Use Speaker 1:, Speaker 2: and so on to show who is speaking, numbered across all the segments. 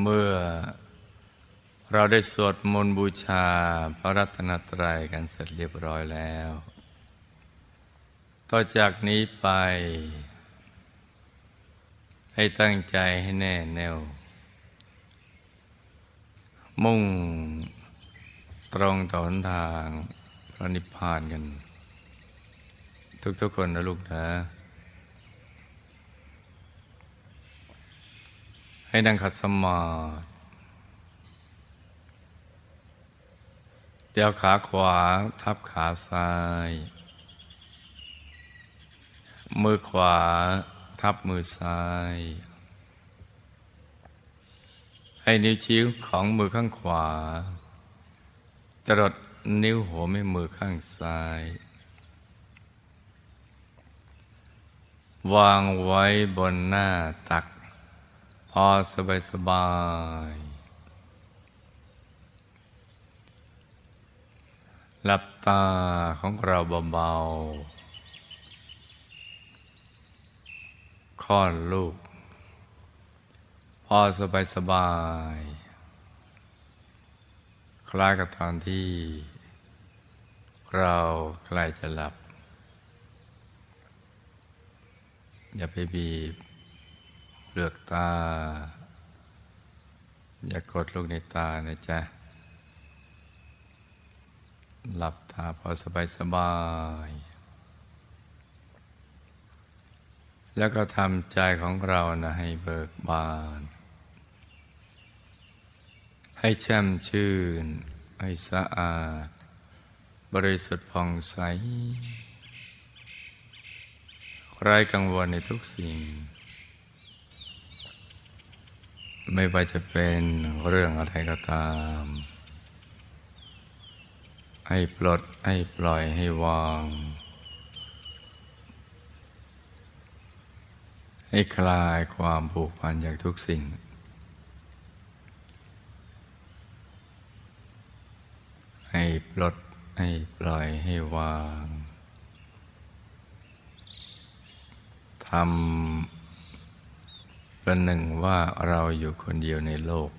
Speaker 1: เมื่อเราได้สวดมนต์บูชาพระรัตนตรัยกันเสร็จเรียบร้อยแล้ว ต่อจากนี้ไป ให้ตั้งใจให้แน่แน่ว มุ่งตรงต่อหนทางพระนิพพานกัน ทุกๆคนนะลูกนะ ให้นั่งขัดสมาธิเดี๋ยวขาขวาทับขาซ้าย มือขวาทับมือซ้าย ให้นิ้วชี้ของมือข้างขวา จรดนิ้วหัวแม่มือข้างซ้าย วางไว้บนหน้าตัก พอสบายสบาย หลับตาของเราเบาๆค่อนลูก พอสบายสบาย คล้ายกับตอนที่ เราใกล้จะหลับ อย่าไปบีบ เลือกตา อย่ากดลูกในตานะจ๊ะ หลับตาพอสบายสบาย แล้วก็ทำใจของเรานะให้เบิกบาน ให้แช่มชื่น ให้สะอาด บริสุทธิ์ผ่องใสไร้กังวลในทุกสิ่ง ไม่ว่าจะเป็นเรื่องอะไรก็ตาม ให้ปลดให้ปล่อยให้วาง ให้คลายความผูกพันจากทุกสิ่ง ให้ปลดให้ปล่อยให้วางทำ ประหนึ่งว่าเราอยู่คนเดียวในโลก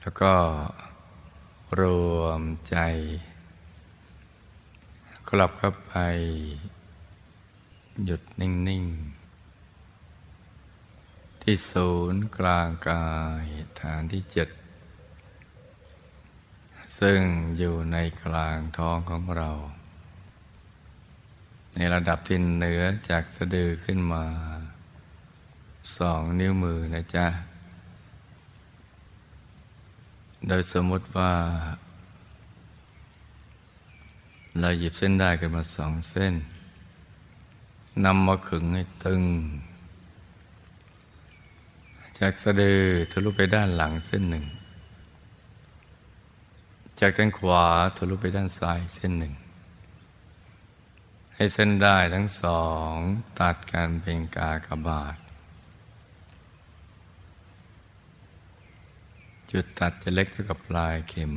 Speaker 1: แล้วก็รวมใจ กลับเข้าไป หยุดนิ่ง ๆ ที่ศูนย์กลางกายฐานที่เจ็ด ซึ่งอยู่ในกลางท้องของเรา ในระดับที่เหนือจากสะดือขึ้นมาสองนิ้วมือนะจ๊ะ โดยสมมติว่า เราหยิบเส้นได้กันมาสองเส้นนำมาขึงให้ตึง จากสะดือทะลุไปด้านหลังเส้นหนึ่ง จากด้านขวาทะลุไปด้านซ้ายเส้นหนึ่ง ให้เส้นได้ทั้งสองตัดกันเป็นกากบาท จุดตัดจะเล็กเท่ากับปลายเข็ม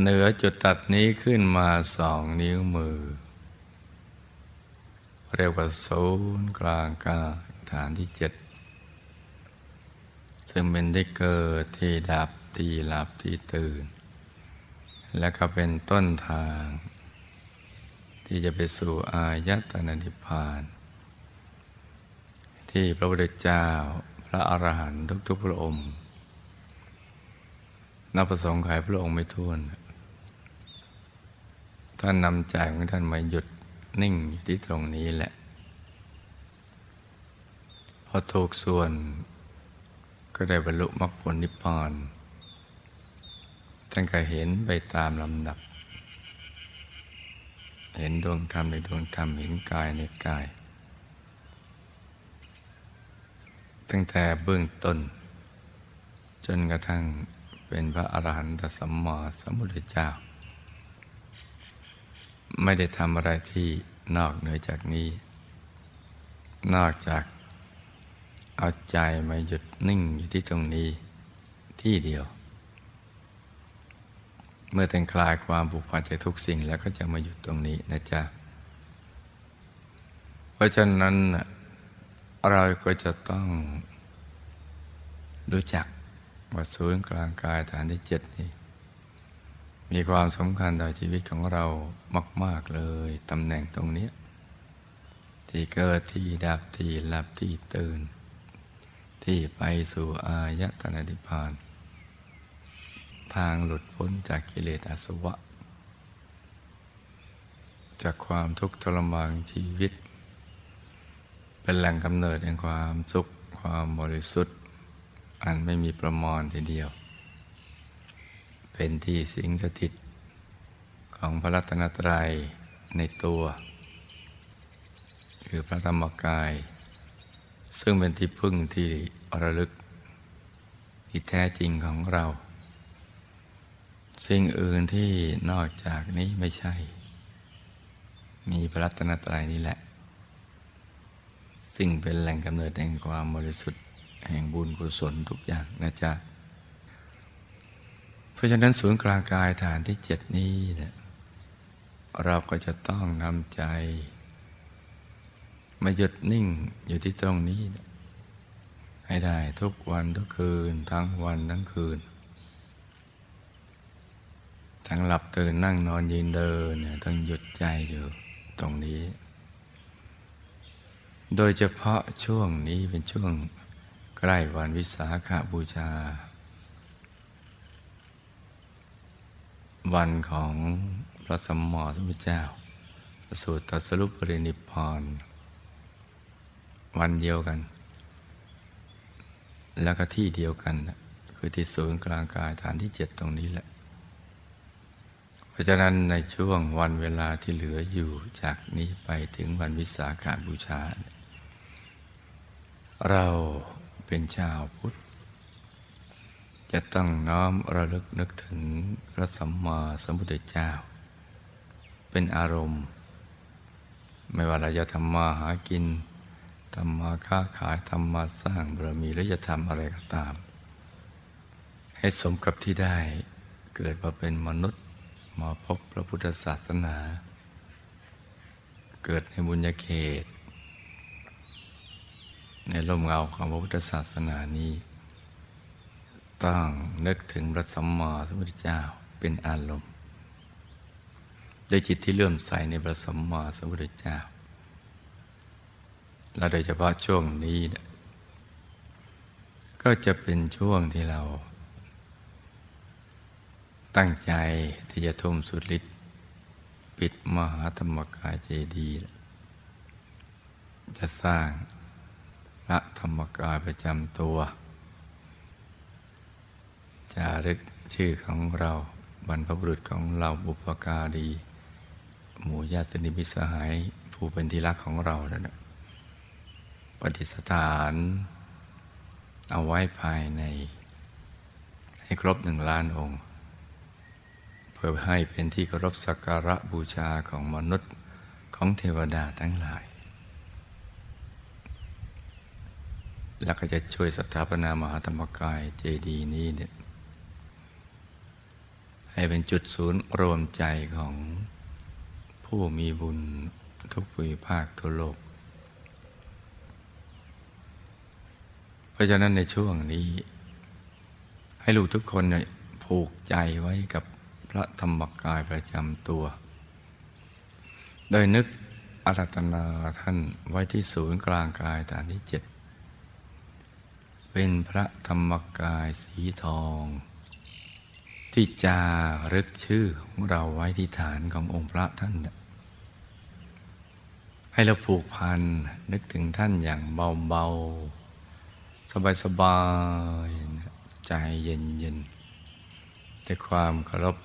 Speaker 1: เหนือจุดตัดนี้ขึ้นมาสองนิ้วมือ เรียกว่าศูนย์กลางกาฐานที่เจ็ดซึ่งเป็นที่เกิดที่ดับที่หลับที่ตื่น และก็เป็นต้นทาง ที่จะไปสู่อายตนะนิพพาน ที่พระพุทธเจ้าพระอรหันต์ทุกๆพระองค์นับประสงค์ขายพระองค์ไม่ท้วน ท่านนำใจของท่านมาหยุดนิ่งอยู่ที่ตรงนี้แหละ พอถูกส่วนก็ได้บรรลุมรรคผลนิพพาน ท่านก็เห็นไปตามลำดับ เห็นดวงธรรมในดวงธรรม เห็นกายในกาย ตั้งแต่เบื้องต้น จนกระทั่งเป็นพระอรหันตสัมมาสัมพุทธเจ้า ไม่ได้ทำอะไรที่นอกเหนือจากนี้ นอกจากเอาใจมาหยุดนิ่งอยู่ที่ตรงนี้ที่เดียว เมื่อแต่งคลายความผูกพันจาทุกสิ่งแล้วก็จะมาหยุดตรงนี้นะจ๊ะ เพราะฉะนั้นเราก็จะต้องรู้จักว่าศูนย์กลางกายฐานที่เจ็ดนี้มีความสำคัญต่อชีวิตของเรามาก ๆเลยตำแหน่งตรงนี้ ที่เกิดที่ดับที่หลับที่ตื่น ที่ไปสู่อายตนะนิพพาน ทางหลุดพ้นจากกิเลสอาสวะ จากความทุกข์ทรมานชีวิต เป็นแหล่งกำเนิดแห่งความสุขความบริสุทธิ์ อันไม่มีประมอนทีเดียว เป็นที่สิงสถิตของพระรัตนตรัยในตัว คือพระธรรมกาย ซึ่งเป็นที่พึ่งที่ระลึกที่แท้จริงของเรา สิ่งอื่นที่นอกจากนี้ไม่ใช่ มีพระรัตนตรัยนี้แหละ สิ่งเป็นแหล่งกำเนิดแห่งความบริสุทธิ์แห่งบุญกุศลทุกอย่างนะจ๊ะ เพราะฉะนั้นศูนย์กลางกายฐานที่เจ็ดนี้เนี่ยเราก็จะต้องนำใจ มาหยุดนิ่งอยู่ที่ตรงนี้ ให้ได้ทุกวันทุกคืนทั้งวันทั้งคืน ทั้งหลับตื่นนั่งนอนยืนเดินเนี่ยต้องหยุดใจอยู่ตรงนี้ โดยเฉพาะช่วงนี้เป็นช่วงใกล้วันวิสาขาบูชา วันของพระสมมาสัมพุทธเจ้าประสูตรตรัสรุปปรินิพพานวันเดียวกัน แล้วก็ที่เดียวกัน คือที่ศูนย์กลางกายฐานที่เจ็ดตรงนี้แหละ ราะฉะนั้นในช่วงวันเวลาที่เหลืออยู่จากนี้ไปถึงวันวิสาขาบูชา เราเป็นชาวพุทธ จะต้องน้อมระลึกนึกถึงพระสัมมาสัมพุทธเจ้า เป็นอารมณ์ ไม่ว่าเราจะทำมาหากินทำมาค้าขายทำมาสร้างบารมีหรือจะทำอะไรก็ตาม ให้สมกับที่ได้เกิดมาเป็นมนุษย์ มาพบพระพุทธศาสนา เกิดในบุญญาเขต ในร่มเงาของพระพุทธศาสนานี้ ต้องนึกถึงพระสัมมาสัมพุทธเจ้าเป็นอารมณ์ด้วยจิตที่เลื่อมใสในพระสัมมาสัมพุทธเจ้า และโดยเฉพาะช่วงนี้ ก็จะเป็นช่วงที่เรา ตั้งใจที่จะทุ่มสุดฤทธิ์ปิดมหาธรรมกายเจดีย์จะสร้างพระธรรมกายประจำตัว จารึกชื่อของเราบรรพบุรุษของเราบุปการี หมู่ญาติสนิทมิสหายผู้เป็นที่รักของเราแล้วนะปฏิสถาน เอาไว้ภายในให้ครบหนึ่งล้านองค์ เพื่อให้เป็นที่เคารพสักการะบูชาของมนุษย์ของเทวดาทั้งหลาย แล้วก็จะช่วยสถาปนามหาธรรมกายเจดีย์นี้เนี่ยให้เป็นจุดศูนย์รวมใจของผู้มีบุญทุกภูมิภาคทั่วโลก เพราะฉะนั้นในช่วงนี้ ให้ลูกทุกคนเนี่ยผูกใจไว้กับ พระธรรมกายประจำตัว โดยนึกอารัตนาท่านไว้ที่ศูนย์กลางกายฐานที่เจ็ดเป็นพระธรรมกายสีทอง ที่จารึกชื่อของเราไว้ที่ฐานขององค์พระท่าน ให้เราผูกพันนึกถึงท่านอย่างเบาๆ สบายๆใจเย็นๆแต่ความเคารพ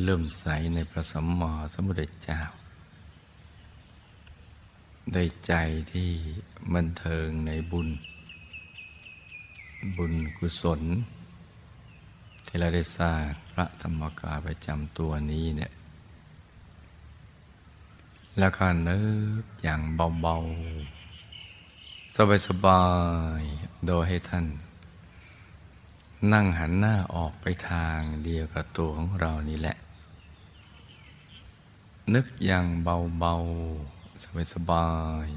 Speaker 1: เลื่อมใสในพระสัมมาสัมพุทธเจ้าด้ใจที่บันเทิงในบุญ บุญกุศล ที่เราได้สร้างพระธรรมกายประจำตัวนี้เนี่ยแล้วก็นึกอย่างเบาๆ สบายๆ โดยให้ท่าน นั่งหันหน้าออกไปทางเดียวกับตัวของเรานี่แหละ นึกอย่างเบาๆสบาย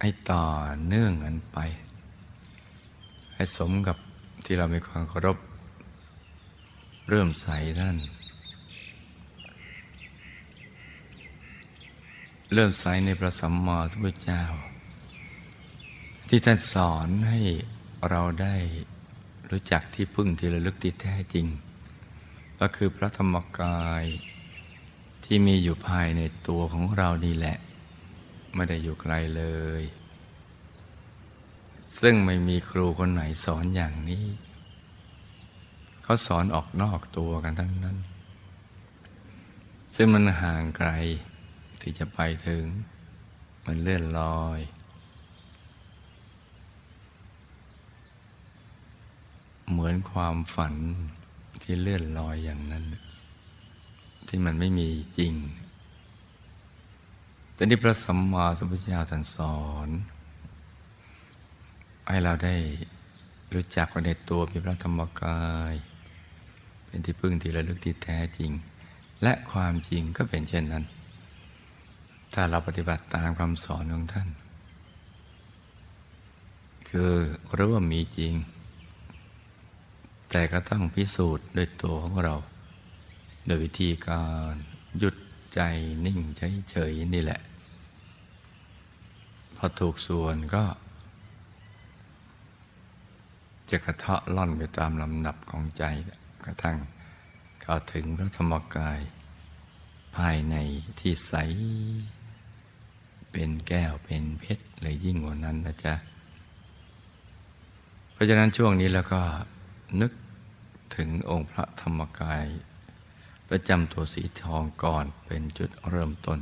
Speaker 1: ให้ต่อเนื่องกันไป ให้สมกับที่เรามีความเคารพเริ่มใสท่าน เริ่มใสในพระสัมมาสัมพุทธเจ้า ที่ท่านสอนให้เราได้รู้จักที่พึ่งที่ระลึกที่แท้จริง ก็คือพระธรรมกาย ที่มีอยู่ภายในตัวของเรานี่แหละ ไม่ได้อยู่ไกลเลย ซึ่งไม่มีครูคนไหนสอนอย่างนี้ เขาสอนออกนอกตัวกันทั้งนั้น ซึ่งมันห่างไกลที่จะไปถึง มันเลื่อนลอยเหมือนความฝันที่เลื่อนลอยอย่างนั้น ที่มันไม่มีจริง แต่นี่พระสัมมาสัมพุทธเจ้าท่านสอน ให้เราได้รู้จักว่าในตัวมีพระธรรมกาย เป็นที่พึ่งที่ระลึกที่แท้จริง และความจริงก็เป็นเช่นนั้น ถ้าเราปฏิบัติตามคำสอนของท่าน คือรู้ว่ามีจริง แต่ก็ต้องพิสูจน์ด้วยตัวของเรา โดยวิธีการหยุดใจนิ่งเฉยๆนี่แหละ พอถูกส่วนก็ จะกระเทาะล่อนไปตามลำดับของใจกระทั่งเข้าถึงพระธรรมกาย ภายในที่ใส เป็นแก้วเป็นเพชรเลยยิ่งกว่านั้นนะจ๊ะ เพราะฉะนั้นช่วงนี้แล้วก็นึกถึงองค์พระธรรมกาย ประจำตัวสีทองก่อนเป็นจุดเริ่มต้น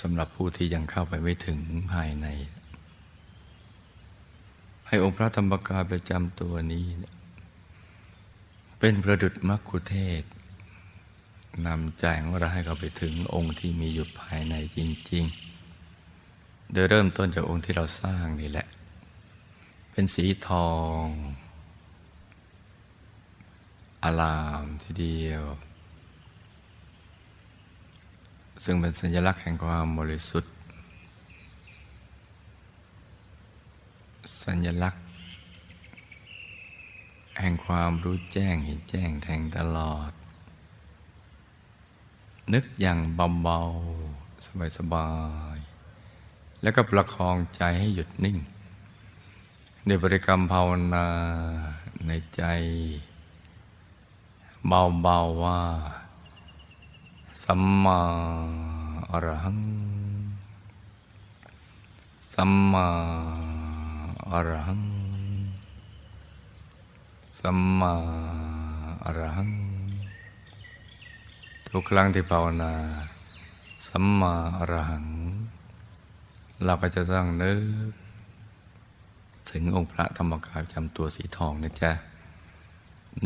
Speaker 1: สำหรับผู้ที่ยังเข้าไปไม่ถึงภายใน ให้องค์พระธรรมกายประจำตัวนี้ เป็นประดุจมัคคุเทศนำใจของเราให้เราไปถึงองค์ที่มีอยู่ภายในจริง ๆ โดยเริ่มต้นจากองค์ที่เราสร้างนี่แหละ เป็นสีทอง อารามทีเดียว ซึ่งเป็นสัญลักษณ์แห่งความบริสุทธิ์ สัญลักษณ์ แห่งความรู้แจ้งเห็นแจ้งแทงตลอด นึกอย่างเบาๆสบายๆแล้วก็ประคองใจให้หยุดนิ่งในบริกรรมภาวนาในใจ เบาๆว่า สัมมาอรหัง สัมมาอรหัง สัมมาอรหัง ทุกครั้งที่ภาวนา สัมมาอรหัง เราก็จะต้องนึกถึงองค์พระธรรมกายจำตัวสีทองนะจ๊ะ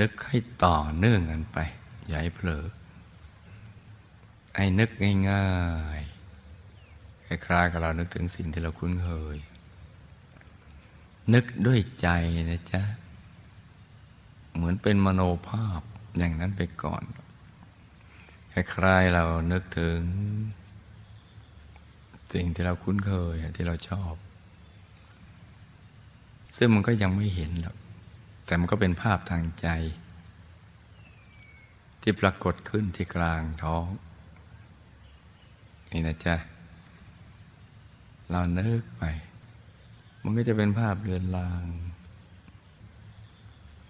Speaker 1: นึกให้ต่อเนื่องกันไป อย่าให้เผลอให้นึกง่ายๆคล้ายๆกับเรานึกถึงสิ่งที่เราคุ้นเคย นึกด้วยใจนะจ๊ะ เหมือนเป็นมโนภาพอย่างนั้นไปก่อนคล้ายๆเรานึกถึง สิ่งที่เราคุ้นเคยที่เราชอบ ซึ่งมันก็ยังไม่เห็นหรอก แต่มันก็เป็นภาพทางใจ ที่ปรากฏขึ้นที่กลางท้อง นี่นะจ๊ะ เรานึกไป มันก็จะเป็นภาพเรือนราง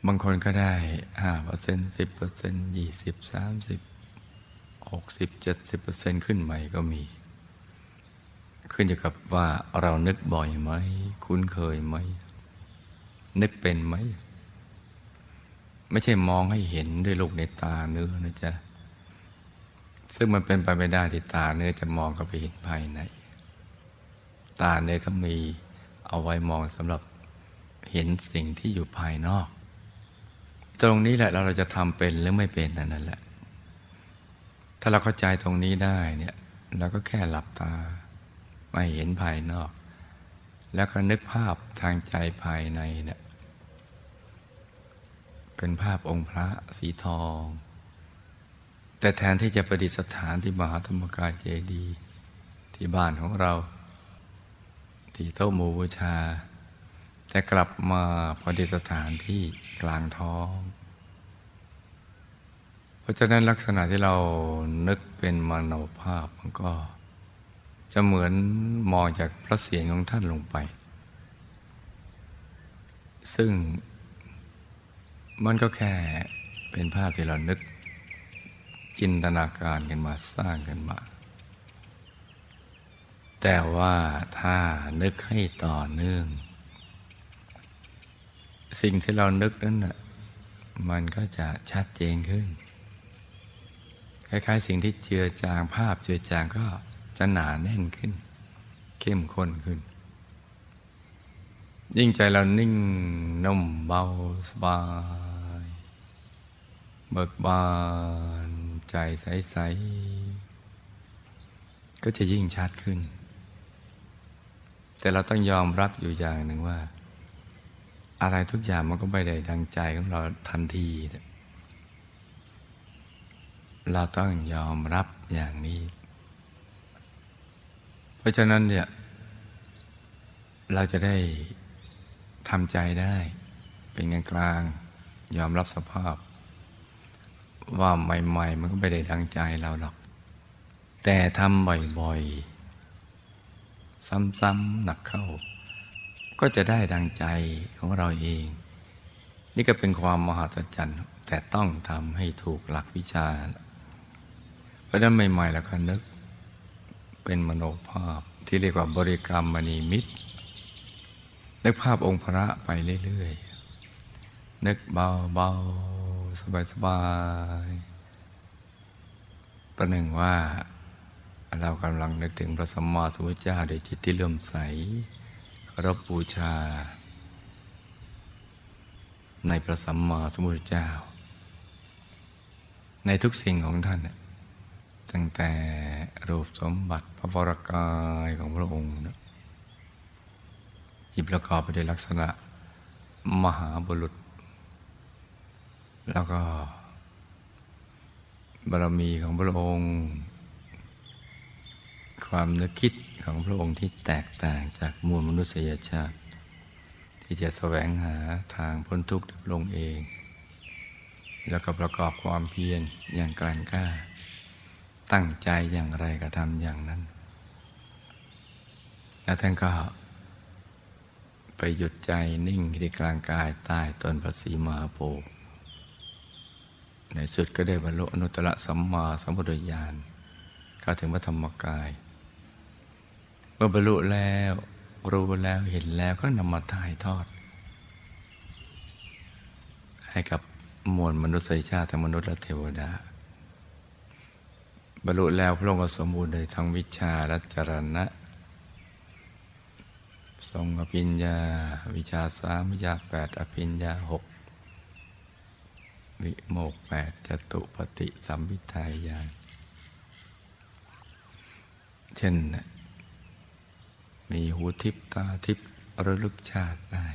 Speaker 1: บางคนก็ได้ห้าเปอร์เซ็นต์สิบเปอร์เซ็นต์ยี่สิบสามสิบหกสิบเจ็ดสิบเปอร์เซ็นต์ขึ้นใหม่ก็มี ขึ้นอยู่กับว่าเรานึกบ่อยไหม คุ้นเคยไหมนึกเป็นไหม ไม่ใช่มองให้เห็นด้วยลูกในตาเนื้อนะจ๊ะ ซึ่งมันเป็นไปไม่ได้ที่ตาเนื้อจะมองเข้าไปเห็นภายใน ตาเนื้อก็มีเอาไว้มองสำหรับเห็นสิ่งที่อยู่ภายนอก ตรงนี้แหละเราจะทำเป็นหรือไม่เป็นนั่นแหละ ถ้าเราเข้าใจตรงนี้ได้เนี่ยเราก็แค่หลับตาไม่เห็นภายนอก แล้วก็นึกภาพทางใจภายในเนี่ย เป็นภาพองค์พระสีทอง แต่แทนที่จะประดิษฐานที่มหาธรรมกายเจดีย์ที่บ้านของเรา ที่โต๊ะหมู่บูชาแต่กลับมาพอดีสถานที่กลางท้อง เพราะฉะนั้นลักษณะที่เรานึกเป็นมโนภาพมันก็ จะเหมือนมองจากพระเสียงของท่านลงไป ซึ่ง มันก็แค่เป็นภาพที่เรานึก จินตนาการกันมาสร้างกันมา แต่ว่าถ้านึกให้ต่อเนื่อง สิ่งที่เรานึกนั้นน่ะมันก็จะชัดเจนขึ้น คล้ายๆ สิ่งที่เจือจางภาพเจือจางก็จะหนาแน่นขึ้น เข้มข้นขึ้น ยิ่งใจเรานิ่งนุ่มเบาสบาย เบิกบานใจใส ๆ ก็จะยิ่งชัดขึ้น แต่เราต้องยอมรับอยู่อย่างหนึ่งว่า อะไรทุกอย่างมันก็ไม่ได้ดังใจของเราทันที เราต้องยอมรับอย่างนี้ เพราะฉะนั้นเนี่ย เราจะได้ทำใจได้ เป็นกลางกลาง ยอมรับสภาพ ว่าใหม่ ๆ มันก็ไม่ได้ดังใจเราหรอก แต่ทำบ่อยๆ ซ้ำๆหนักเข้า ก็จะได้ดังใจของเราเอง นี่ก็เป็นความมหัศจรรย์แต่ต้องทำให้ถูกหลักวิชา เพราะนั้นใหม่ๆ แล้วก็นึก เป็นมโนภาพที่เรียกว่าบริกรรมมณีมิตร นึกภาพองค์พระไปเรื่อยๆ นึกเบาๆ สบายๆประหนึ่งว่าเรากำลังนึกถึงพระสัมมาสัมพุทธเจ้าโดยจิตที่เลื่อมใสเคารพบูชา ในพระสัมมาสัมพุทธเจ้า ในทุกสิ่งของท่านตั้งแต่รูปสมบัติพระวรกายของพระองค์นะที่ประกอบไปด้วยลักษณะมหาบุรุษ แล้วก็บารมีของพระองค์ ความนึกคิดของพระองค์ที่แตกต่างจากมวลมนุษยชาติ ที่จะแสวงหาทางพ้นทุกข์ด้วยพระองค์เอง แล้วก็ประกอบความเพียรอย่างกลั่นกล้า ตั้งใจอย่างไรก็ทำอย่างนั้น แล้วท่านก็ไปหยุดใจนิ่งที่กลางกายใต้ต้นพระศรีมหาโพธิ์ ในสุดก็ได้บรรลุอนุตตรสัมมาสัมพุทธญาณเข้าถึงพระธรรมกาย เมื่อบรรลุแล้วรู้แล้วเห็นแล้วก็นำมาถ่ายทอด ให้กับมวลมนุษยชาติมนุษย์และเทวดา บรรลุแล้วพระองค์ก็สมบูรณ์โดยทั้งวิชาและจรณะ ทรงอภิญญา วิชาสามวิชาแปดอภิญญาหก วิโมกแปดจตุปฏิสัมพิทายาเช่น มีหูทิพตาทิพระลึกชาติได้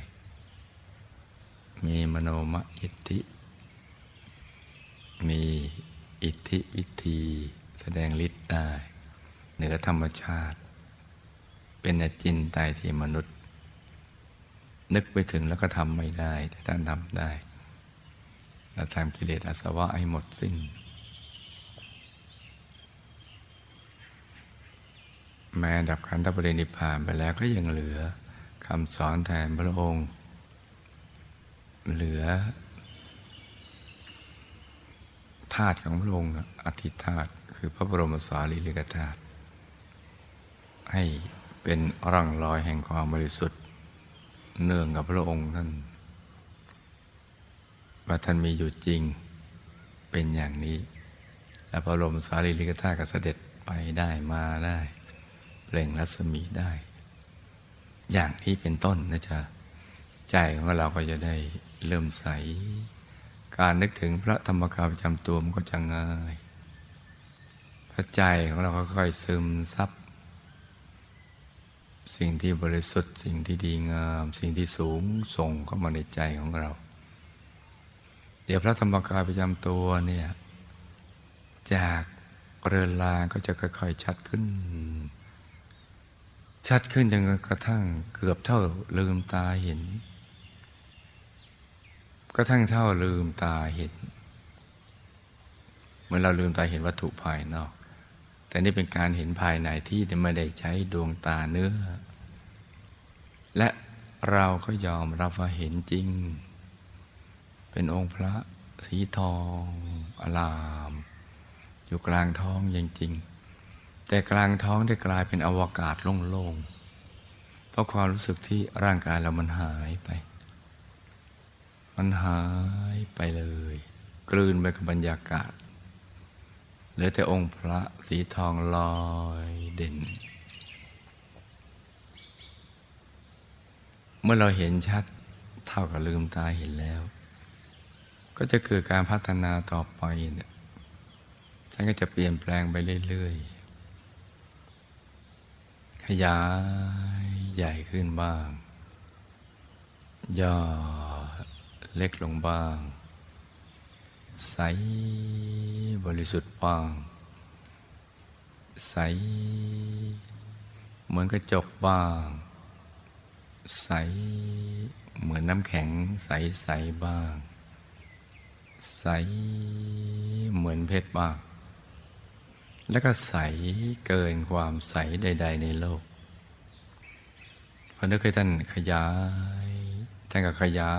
Speaker 1: มีมโนมอิทธิ มีอิทธิวิธีแสดงฤทธิ์ได้ เหนือธรรมชาติ เป็นอจินไตยที่มนุษย์ นึกไปถึงแล้วก็ทำไม่ได้ แต่ท่านทำได้ และทำกิเลสอาสวะให้หมดสิ้น แม้ดับขันธปรินิพพานไปแล้วก็ยังเหลือคำสอนแทนพระองค์ เหลือธาตุของพระองค์อธิธาตุคือพระบรมสารีริกธาตุให้เป็นร่องรอยแห่งความบริสุทธิ์เนื่องกับพระองค์ท่าน ว่าท่านมีอยู่จริงเป็นอย่างนี้ และพระบรมสารีริกธาตุก็เสด็จไปได้มาได้ เปล่งรัศมีได้ อย่างนี้เป็นต้นนะจ๊ะใจของเราก็จะได้เริ่มใส การนึกถึงพระธรรมกายประจำตัวมันก็จะง่ายพระใจของเราก็ค่อยซึมซับสิ่งที่บริสุทธิ์ สิ่งที่ดีงาม สิ่งที่สูงส่งเข้ามาในใจของเรา เดี๋ยวพระธรรมกายประจำตัวเนี่ย จากเรือนลางก็จะค่อยๆชัดขึ้น ชัดขึ้นจนกระทั่งเกือบเท่าลืมตาเห็น กระทั่งเท่าลืมตาเห็นเมื่อเราลืมตาเห็นวัตถุภายนอก แต่นี่เป็นการเห็นภายในที่ไม่ได้ใช้ดวงตาเนื้อ และเราก็ยอมรับว่าเห็นจริง เป็นองค์พระสีทองอลาม อยู่กลางท้องจริงๆ แต่กลางท้องได้กลายเป็นอวกาศโล่งๆ เพราะความรู้สึกที่ร่างกายเรามันหายไป มันหายไปเลย กลืนไปกับบรรยากาศเหลือแต่องค์พระสีทองลอยเด่น เมื่อเราเห็นชัดเท่ากับลืมตาเห็นแล้ว ก็จะเกิดการพัฒนาต่อไปเนี่ยท่านก็จะเปลี่ยนแปลงไปเรื่อยๆ ขยายใหญ่ขึ้นบ้าง ย่อเล็กลงบ้าง ใสบริสุทธิ์บ้าง ใส เหมือนกระจกบ้าง ใส เหมือนน้ำแข็งใสใสบ้าง ใสเหมือนเพชรบ้าง แล้วก็ใสเกินความใสใด ๆ ในโลกพอนึกให้ท่านขยาย ท่านก็ขยา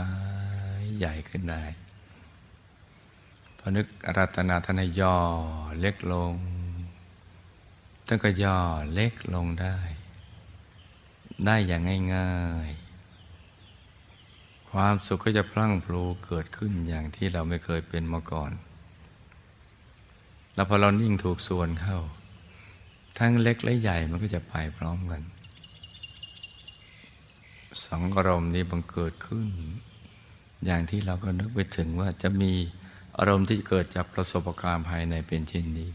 Speaker 1: ยใหญ่ขึ้นได้พอนึกรัตนาท่านย่อเล็กลง ท่านก็ย่อเล็กลงได้ ได้อย่างง่าย ๆ ความสุขก็จะพลั่งพลูเกิดขึ้นอย่างที่เราไม่เคยเป็นมาก่อน แล้วพอเรานิ่งถูกส่วนเข้า ทั้งเล็กและใหญ่มันก็จะไปพร้อมกัน สองอารมณ์นี้บังเกิดขึ้น อย่างที่เราก็นึกไปถึงว่าจะมีอารมณ์ที่เกิดจากประสบการณ์ภายในเป็นเช่นนี้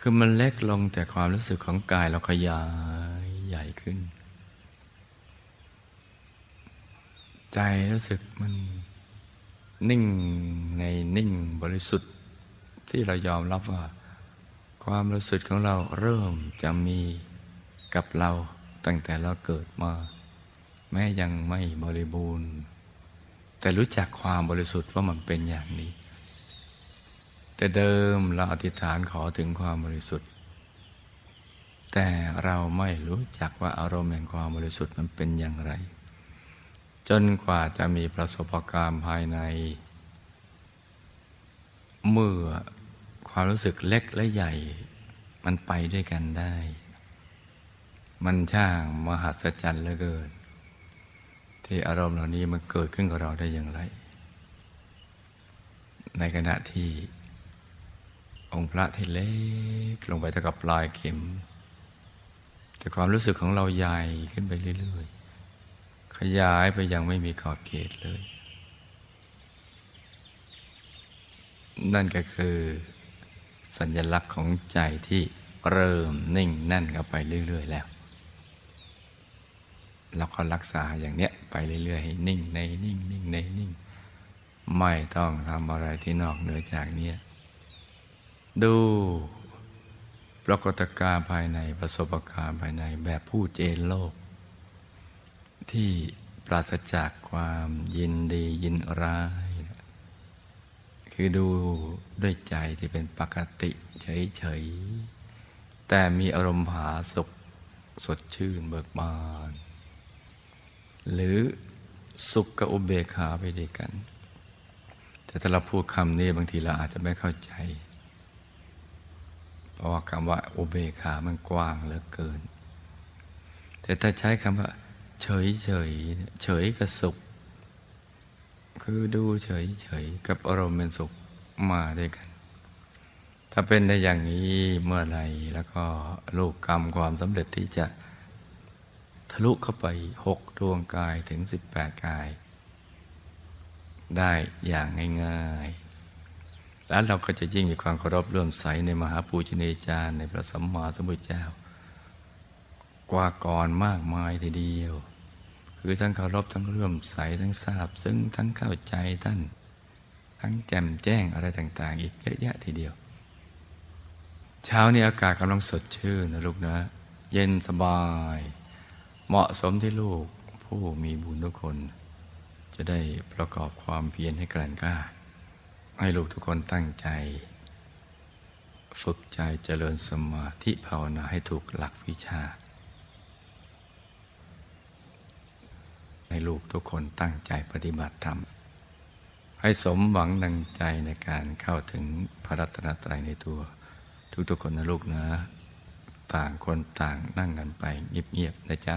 Speaker 1: คือมันเล็กลงแต่ความรู้สึกของกายเราขยายใหญ่ขึ้น ใจรู้สึกมันนิ่งในนิ่งบริสุทธิ์ที่เรายอมรับว่า ความรู้สึกของเราเริ่มจะมีกับเราตั้งแต่เราเกิดมา แม้ยังไม่บริบูรณ์ แต่รู้จักความบริสุทธิ์ว่ามันเป็นอย่างนี้ แต่เดิมเราอธิษฐานขอถึงความบริสุทธิ์ แต่เราไม่รู้จักว่าอารมณ์แห่งความบริสุทธิ์มันเป็นอย่างไร จนกว่าจะมีประสบการณ์ภายใน เมื่อความรู้สึกเล็กและใหญ่ มันไปด้วยกันได้ มันช่างมหัศจรรย์เหลือเกิน ที่อารมณ์เหล่านี้มันเกิดขึ้นกับเราได้อย่างไร ในขณะที่องค์พระที่เล็กลงไปเท่ากับปลายเข็ม แต่ความรู้สึกของเราใหญ่ขึ้นไปเรื่อยๆ ขยายไปยังไม่มีขอบเขตเลย นั่นก็คือสัญลักษณ์ของใจที่เริ่มนิ่งแน่นเข้าไปเรื่อย ๆ แล้วเราก็รักษาอย่างเนี้ยไปเรื่อยๆให้นิ่งในนิ่งนิ่งในนิ่ง ไม่ต้องทำอะไรที่นอกเหนือจากเนี้ยดูปรากฏการณ์ภายในประสบการณ์ภายในแบบผู้เจนโลก ที่ปราศจากความยินดียินร้าย คือดูด้วยใจที่เป็นปกติเฉยๆ แต่มีอารมณ์ผาสุขสดชื่นเบิกบาน หรือสุขกับอุเบกขาไปด้วยกัน แต่ถ้าเราพูดคำนี้บางทีเราอาจจะไม่เข้าใจ เพราะว่าคำว่าอุเบกขามันกว้างเหลือเกิน แต่ถ้าใช้คำว่า เฉยเฉยเฉยกับสุข คือดูเฉยเฉยกับอารมณ์เป็นสุขมาด้วยกัน ถ้าเป็นได้อย่างนี้เมื่อไรแล้วก็ลูกกรรมความสำเร็จที่จะทะลุเข้าไปหกดวงกายถึงสิบแปดกาย ได้อย่างง่ายๆ แล้วเราก็จะยิ่งมีความเคารพเลื่อมใสในมหาปูชนียาจารย์ในพระสัมมาสัมพุทธเจ้า กว่าก่อนมากมายทีเดียว คือทั้งเคารพทั้งเลื่อมใสทั้งทราบซึ่งทั้งเข้าใจท่าน ทั้งแจ่มแจ้งอะไรต่าง ๆ อีกเยอะแยะทีเดียว เช้านี้อากาศกำลังสดชื่นนะลูกนะ เย็นสบาย เหมาะสมที่ลูกผู้มีบุญทุกคน จะได้ประกอบความเพียรให้แกร่งกล้า ให้ลูกทุกคนตั้งใจ ฝึกใจเจริญสมาธิภาวนาให้ถูกหลักวิชา ให้ลูกทุกคนตั้งใจปฏิบัติธรรม ให้สมหวังดังใจในการเข้าถึงพระรัตนตรัยในตัว ทุกๆคนนะลูกนะ ต่างคนต่างนั่งกันไปเงียบๆนะจ๊ะ